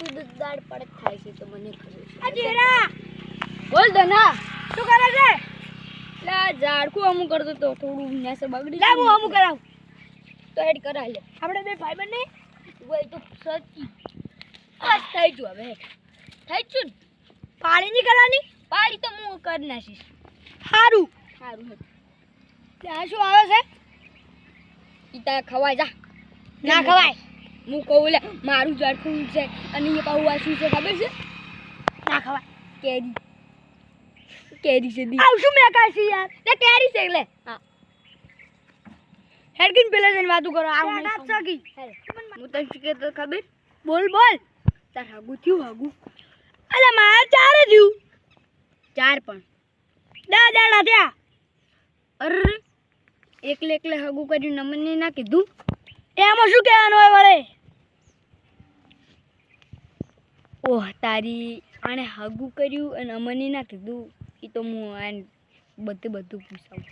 તું તો દાળ પડે જ થાય છે તો મને ખબર છે. આ જીરા બોલ દના શું કરે છે? લે આ ઝાડકું અમુક કરતો તો થોડું નેસર બગડી લા હું અમુક કરાવ. તો એડ કરા લે. આપણે બે ભાઈ બંને? વય તો સચી. બસ થઈ જો હવે. થઈ છું પાણી ની કરવાની? પાડી તો હું કરી નાખીશ. સારું સારું હે ત્યાં શું આવે છે? ઈ ખવાય જા. ના ખવાય. હું કહું લે મારું ઝાડકું છે. અને એ આ શું છે ખબર છે? ના ખવાય. કેરી. કેરી છે દી. આવ શું મેં કાશી યાર. લે કેરી છે લે. હા. હેડકિન પેલે જઈને વાતું કરો. આવ ના સગી. હું તને શું કહેતો ખબર? બોલ બોલ. તાર હાગું થયું હાગું. અલે મારે ચાર જ થયું. ચાર પણ. દા દાડા થયા. અરે એકલે એકલે હગું કર્યું નમનને ના કીધું. એમાં શું કહેવાનું હોય વળે? ઓહ તારી આણે હાગું કર્યું અને અમને ના કીધું. એ તો હું આ બધું બધું પૂછાવું.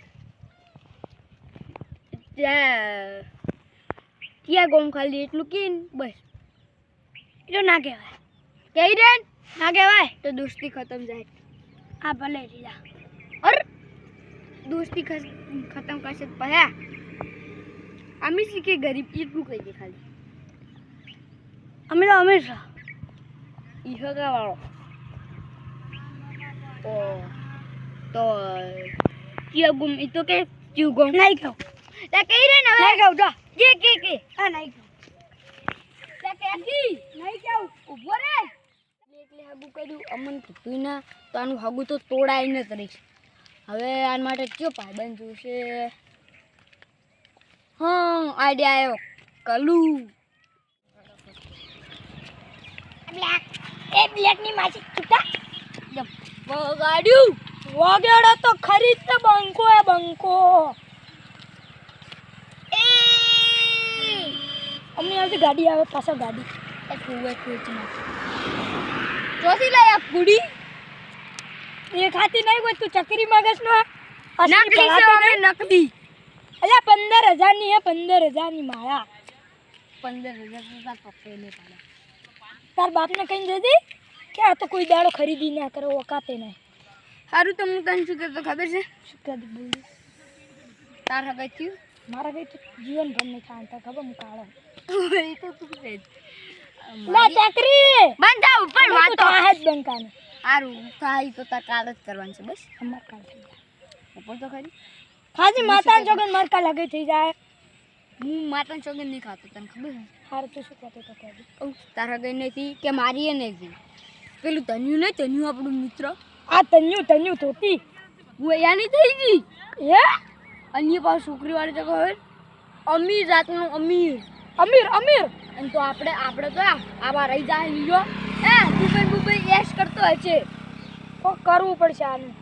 ત્યાં ગોમ ખાલી એટલું કે બસ. એટલું ના કહેવાય. કહી દે ને, કહેવાય. તો દોસ્તી ખતમ જાય હા ભલે રીલા અર. દોસ્તી ખતમ કરશે તો પહ્યા કે ગરીબ? એટલું કહી ખાલી. અમે તો હંમેશા ઈ હગા વાળો તો તો ચિયો ગુમ? ઈ તો કે ચિયો ગુમ? નહીં ખાવ. લે કહી રે ને હવે. નહીં કહું જા. કે કે કે? હા નહીં ખાવ. કે કી નહીં ખાવ. ઊભો રે. એટલે હાગુ કર્યું. અમન કીધું ના તો આનું હાગુ તો તોડાય ન તરીશ હવે આના માટે કયો પાબંધ જોશે? હા આઈડિયા આવ્યો કલુ. બ્લેક એ બ્લેકની માછી છૂટા વગાડ્યું. વગાડો તો ખરીદ તો બંકો એ બંકો. એ. અમને આજે ગાડી આવે પાછળ ગાડી. એ કુવે કુચમાં ચોથી લાયા પૂડી એ ખાતી નહીં કોઈ તું ચકરી મગજ નો નકલી નકલી. અલ્યા પંદર હજારની હે પંદર હજારની માળા પંદર હજાર તો તાર પપ્પે ને પાડે તાર બાપને કઈ જતી કે આ તો કોઈ દાડો ખરીદી ના કરો ઓકાતે નહીં. સારું તો હું તને શું કહેતો ખબર છે? શું કદી બોલ. તાર હવે થયું? મારા કઈ તો જીવન ભર નહીં તાર ખબર હું કાળો. એ તો તું છે. લા ચકરી! બંધ ઉપર તો વાતો. આ જ બંકાને સારું થાય તો તાર કાળ જ કરવાનું છે બસ. અમાર કાળ થઈ ગયા. ઉપર તો ખરી. ખાજી માતાન ચોગન મરકા લગે થઈ જાય. હું માતાન ચોગન નહીં ખાતો તને ખબર છે? હાર તો શું કહેતો તો કહેજો તારા ગઈ નથી કે મારી એ નથી પેલું તન્યું નહીં તન્યું આપણું મિત્ર. આ તન્યુ તન્યુ ધોતી. હું અહીંયાની થઈ ગઈ? હે? અન્ય પાછું છોકરી વાળી તો ખબર? અમીર જાતનું અમીર. અમીર અમીર. અને તો આપણે આપણે તો આવા રહી જાય લીધો હે દુબઈ દુબઈ એશ કરતો હોય છે તો કરવું પડશે આનું.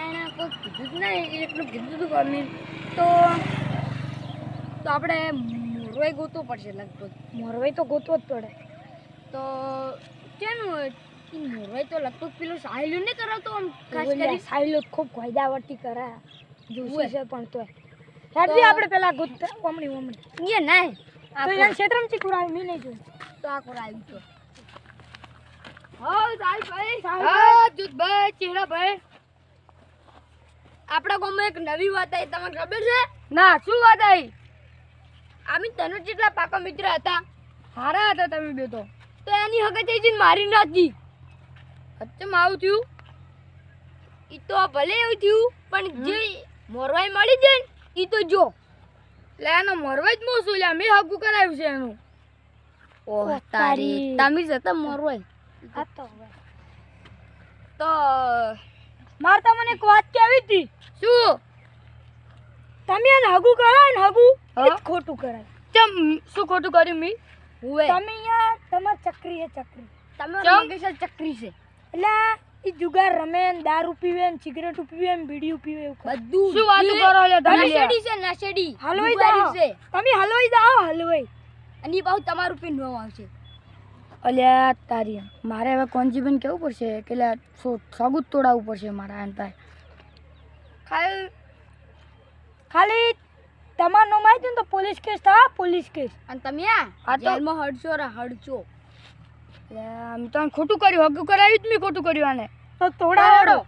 એને કોઈ કીધું જ નહીં એટલું કીધું હતું કે તો તો આપણે મોરવાઈ ગોતવું પડશે લગભગ. મોરવાઈ તો ગોતવો જ પડે. તો કેનું હોય મોરવાઈ તો લગભગ પેલું સાહેલું નહીં કરાવતો આમ ખાસ કરી સાઈલો ખૂબ ફાયદાવટી કરે. જોશી ઉવે. છે પણ તોય. હેડજી આપણે પેલા ગુત ઓમણી ઓમણી. એ ના આ તો? એને ક્ષેત્રમ ચીકુર આવી મી નહીં જોયું તો આ કુરા આવ્યું તો હા સાહેબ ભાઈ સાહેબ ભાઈ. જૂતભાઈ ચેહરાભાઈ આપણા ગામમાં એક નવી વાત આવી તમને ખબર છે? ના શું વાત આવી આમી તને જેટલા પાકા મિત્ર હતા? હારા હતા તમે બે તો. તો એની હગે થઈ જઈને મારી નાખી. અચ્છા આવું થયું? એ તો ભલે એવું થયું પણ જે મોરવાઈ મળી જાય ને એ તો જો. એટલે એનો મોરવાઈ જ મોસું લે મેં હગું કરાવ્યું છે એનું. ઓહ તારી તમે જતા મોરવાઈ. તો માર તમને એક વાત કેવી હતી. શું? તમે એને હગું કરાય ને હગું? એ ખોટું કરાય. ચમ શું ખોટું કર્યું મી? હુએ તમે યાર તમાર ચકરી એ ચક્રી. તમે મંગેશ ચક્રી છે. એટલે એ જુગાર રમે ને દારૂ પીવે ને સિગરેટ પીવે ને બીડી પીવે બધું શું વાત કરો છો તમે? નશેડી છે નશેડી હલવાઈ જુગારી છે. તમે હલવાઈ જાઓ હલવાઈ. અને ઈ બહુ તમારું પીન નો આવશે. અલ્યા તારી મારે હવે કોન્જીબન કેવું પડશે? કે સગું તોડાવવું પડશે મારા એમ થાય ખાલી ખાલી તમારું નામ આવી તો પોલીસ કેસ થાય પોલીસ કેસ. અને તમે આ જેલમાં હડશો રે હડશો. એટલે આમ તો ખોટું કર્યું હગું કરાવ્યું જ મેં ખોટું કર્યું આને. તો તોડાવડો તોડાડો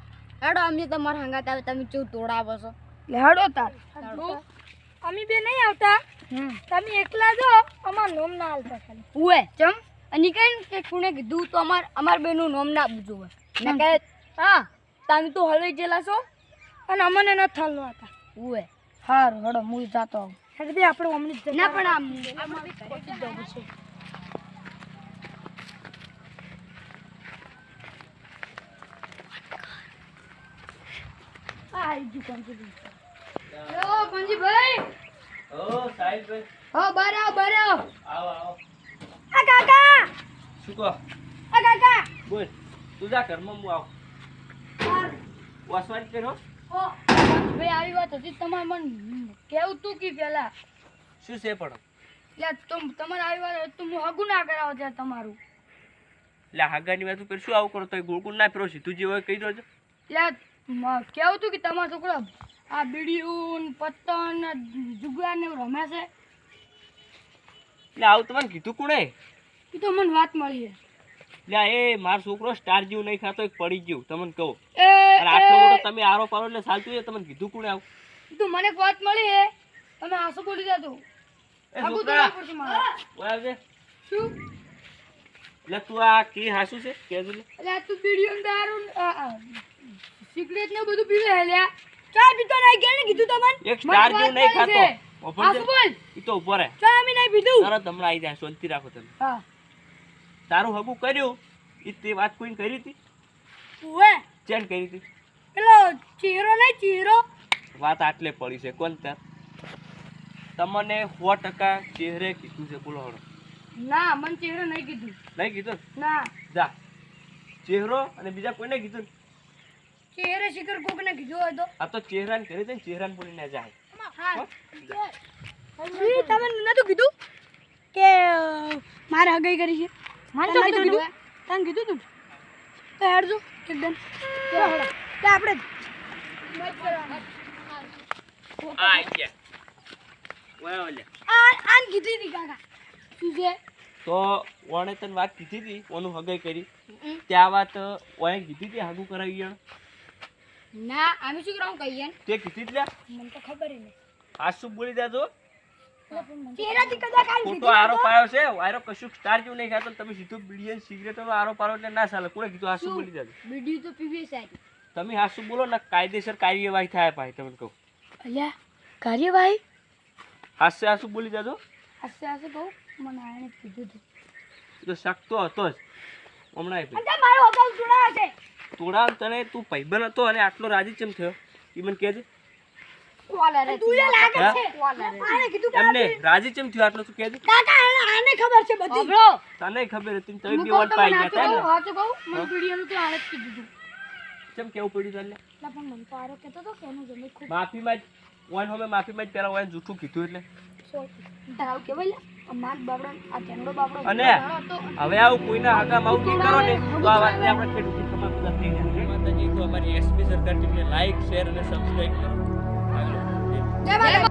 હેડો અમે તમારા હંગાત આવે તમે ચેવું તોડાવો છો. એટલે હેડો તાર. અમે બે નહીં આવતા? તમે એકલા જો અમાર નામ ના આવતા ખાલી. ઉએ ચમ? અને કઈ કે કોને કીધું તો અમાર અમાર બેનું નામ ના બીજું હોય ને કહે હા તમે તો હલવાઈ ગયેલા છો અને અમને ન થાલવા હતા ઉએ હારું હડો હું જાતો આવું. બે આપણે અમને ના પણ આમ આવી ગયું કોણ હેલો પંજીભાઈ ઓ સાહિલભાઈ. હો બાર આવો આવો. આવો આવો. આ કાકા! શું કહો? આ કાકા! બોલ તું જા ઘરમાં હું આવ. વાસવાન કર્યો? ઓ ભાઈ આવી વાત હતી તમારે મને કેવું તું કી પેલા? શું છે પણ? એટલે તમ તમારે આવી વાત તો હું હગું ના કરાવો ત્યાં તમારું. એટલે હાગાની વાત ઉપર શું આવું કરો તો ગોળકુળ ના ફેરો સીધું જે હોય કહી દો છો એટલે કેવું તું કે તમારો છોકરો આ બીડીયું પત્તન જુગાર ને રમે છે? એટલે આવું તમને કીધું કોણે? કીધું મને વાત મળી એટલે એ મારો છોકરો સ્ટાર જેવું નહીં ખાતો એક પડી ગયું તમને કહો. આટલો મોટો તમે આરો પાડો એટલે ચાલતું તમને કીધું કોણે આવું? કીધું મને એક વાત મળી છે. તમે આંસુ બોલી જતો એ છોકરા. ઓય શું? એટલે તું આ કી હાસું છે? કે એટલે તું બીડીયું દારૂ સિગરેટ ને બધું પીવે હે લ્યા. ચા પીતો નહીં કે કીધું તમને? એક સ્ટાર જેવું નહીં ખાતો. ઓપન બોલ તો ઉપર ચા અમે નહીં પીધું તરત હમણાં આવી જાય શાંતિ રાખો તમે. હા. તારું હગું કર્યું એ તે વાત કોઈને કરી હતી? ઓએ ચેન કરી હતી? પેલો ચહેરો નહીં ચહેરો વાત આટલે પડી છે કોણ તાર? તમને સો ટકા ચહેરે કીધું છે બોલો હળો. ના મને ચહેરો નહીં કીધું. નહીં કીધું? ના. જા. ચહેરો અને બીજા કોઈને કીધું? ચહેરે શિખર કોક ને કીધું હોય તો? આ તો ચહેરાને કરી દે ને ચહેરાને બોલીને જાય હા ઈ તમે નતું કીધું કે મારે હગાઈ કરી છે. મને તો તને કીધું તને કીધું તું? તો હેડજો એકદમ તો આપણે તો ઓણે તને વાત કીધી હતી ઓનું હગાઈ કરી. ત્યાં વાત ઓએ કીધી હતી હાગું કરાવી ગયો ના આમે શું કરાવું કહીએ? તે કીધી જ મને તો ખબર નહીં આ શું બોલી જાજો ખોટો આરો પાયો છે? આરો કશું સ્ટાર જેવું નહીં ખાતો તમે સીધો બિલિયન સિગરેટનો આરો પાડો એટલે ના ચાલે. કોણે કીધું આ બોલી જાજો બીડીયું તો પીવી સારી તમે આ બોલો ને? કાયદેસર કાર્યવાહી થાય ભાઈ તમને કહું. અલ્યા કાર્યવાહી? હાસ્ય હાસુ બોલી જાજો હાસ્ય હાસુ મને કીધું હતું તો હતો જ. હમણાં એ મારો હોટલ જોડાયો છે. તોડા તને તું ભાઈબંધ હતો અને આટલો રાજી કેમ થયો? એ મને કહેજે. એમને રાજી ચેમ થયો? આટલો તું કહેજે કાકા આને આને ખબર છે બધી. સાંભળો તને ખબર હતી તમે બે પાઈ ગયા હતા કહું, મને તો જ કીધું. ચેમ કેવું પડ્યું તને? એટલે પણ મને તો આરો કહેતો હતો કે એનું ખૂબ માફીમાં જ ઓન હવે માફીમાં જ પેલા ઓન જૂઠું કીધું એટલે. તાવ કેવાય લે? આ બાબડો આ ઝંડો બાબડો અને હવે આવું કોઈના હાકામાં આવું નહીં કરો ને તો આ વાતને આપણે ખેડૂત માતાજી તો અમારી એસપી સરકાર ટીમને લાઈક શેર અને સબસ્ક્રાઇબ કરો. આગળ જય માતા